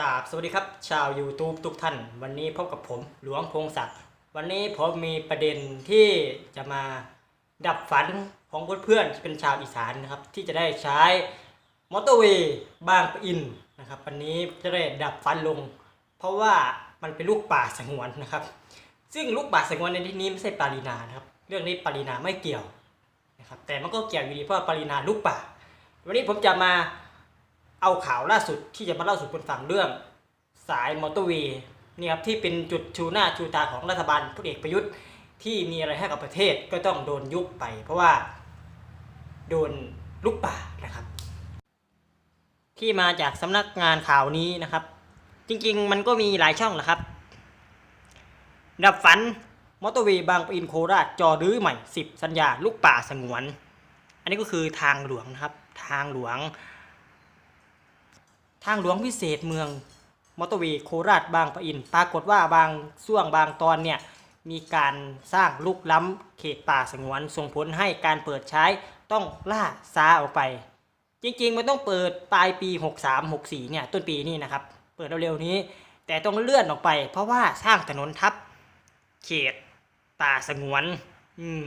กราบสวัสดีครับ ชาว YouTube ทุกท่าน วันนี้พบกับผมหลวงพงศักดิ์วันนี้ผมมีประเด็นที่จะมาดับฝันของเพื่อนๆที่เป็นชาวอีสานนะครับ ที่จะได้ใช้มอเตอร์เวย์บางปะอินนะครับ วันนี้จะได้ดับฝันลง เพราะว่ามันเป็นลูกป่าสงวนนะครับ ซึ่งลูกป่าสงวนในที่นี้ไม่ใช่ปารีนานะครับ เรื่องนี้ปารีนาไม่เกี่ยวนะครับแต่มันก็เกี่ยวอยู่ดีเพราะว่าปารีนาลูกป่า วันนี้ผมจะมา เอาข่าวล่าสุดที่จะมาเล่าสู่คนฟังเรื่อง สายมอเตอร์เวย์นี่ครับที่เป็นจุดชูหน้าชูตาของรัฐบาลพลเอกประยุทธ์ ที่มีอะไรให้กับประเทศก็ต้องโดนยุบไป เพราะว่า โดนลุกป่านะครับ ที่มาจากสำนักงานข่าวนี้นะครับ จริงๆ มันก็มีหลายช่องแหละครับ ดับฝันมอเตอร์เวย์บางปะอินโคราชจอรื้อใหม่ 10 สัญญาลูกป่าสงวน อันนี้ก็คือทางหลวงนะครับ ทางหลวง ทางหลวงพิเศษเมืองมอเตอร์เวย์โคราชบางปะอิน ปรากฏว่าบางช่วงบางตอนเนี่ยมีการสร้างลุกล้ำเขตป่าสงวน ส่งผลให้การเปิดใช้ต้องล่าช้าออกไป จริงๆ มันต้องเปิดปลายปี 63 64 เนี่ยต้นปีนี้นะครับ เปิดเร็วๆนี้ แต่ต้องเลื่อนออกไป เพราะว่าสร้างถนนทับเขตป่าสงวน อืม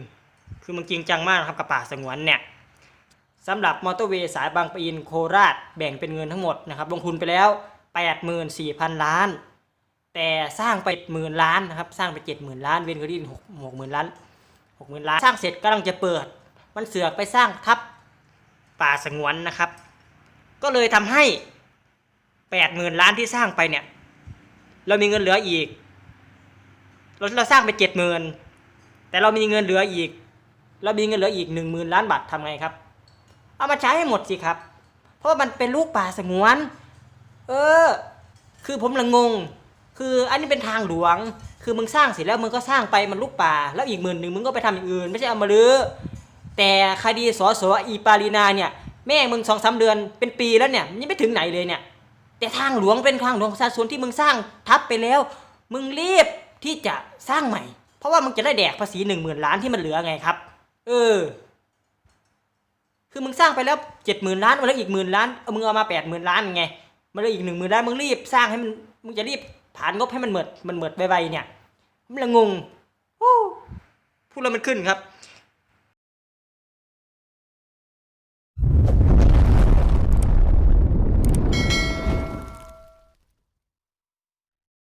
คือมันจริงจังมากนะครับกับป่าสงวนเนี่ย สำหรับมอเตอร์เวย์สายบางปะอินโคราชแบ่งเป็นเงินทั้งหมดนะครับลงทุนไปแล้ว 84,000 ล้าน แต่สร้างไปหมื่นล้านนะครับสร้างไป70,000ล้านเวนเกระดิน6 60,000ล้าน60,000ล้าน สร้างเสร็จกำลังจะเปิด มันเสือกไปสร้างทับป่าสงวนนะครับ ก็เลยทำให้80,000ล้านที่สร้างไปเนี่ยเรามีเงินเหลืออีก เราเราสร้างไป70,000แต่เรามีเงินเหลืออีก เรามีเงินเหลืออีก10,000ล้านบาททำไงครับ เอามาใช้ให้หมดสิครับ เพราะว่ามันเป็นลูกป่าสงวน เออ คือผมละงง คืออันนี้เป็นทางหลวง คือมึงสร้างเสร็จแล้วมึงก็สร้างไปมันลูกป่า แล้วอีกหมื่นหนึ่งมึงก็ไปทำอย่างอื่น ไม่ใช่เอามาลื้อแต่คดีสอสออีปารีนาเนี่ยแม่งมึงสองสามเดือนเป็นปีแล้วเนี่ยยังไม่ถึงไหนเลยเนี่ย แต่ทางหลวงเป็นทางหลวงประชาชนที่มึงสร้างทับไปแล้ว มึงรีบที่จะสร้างใหม่ เพราะว่ามึงจะได้แดกภาษีหนึ่งหมื่นล้านที่มันเหลือไงครับ เออ คือมึงสร้างไปแล้วเจ็ดหมื่นล้านมาแล้วอีกหมื่นล้านเอามึงเอามาแปดหมื่นล้านไงมาแล้วอีกหนึ่งหมื่นล้านมึงรีบสร้างให้มันมึงจะรีบผ่านงบให้มันเหมิดมันเหมิดไวๆเนี่ยมันละงงโอ้พูดแล้วมันขึ้นครับ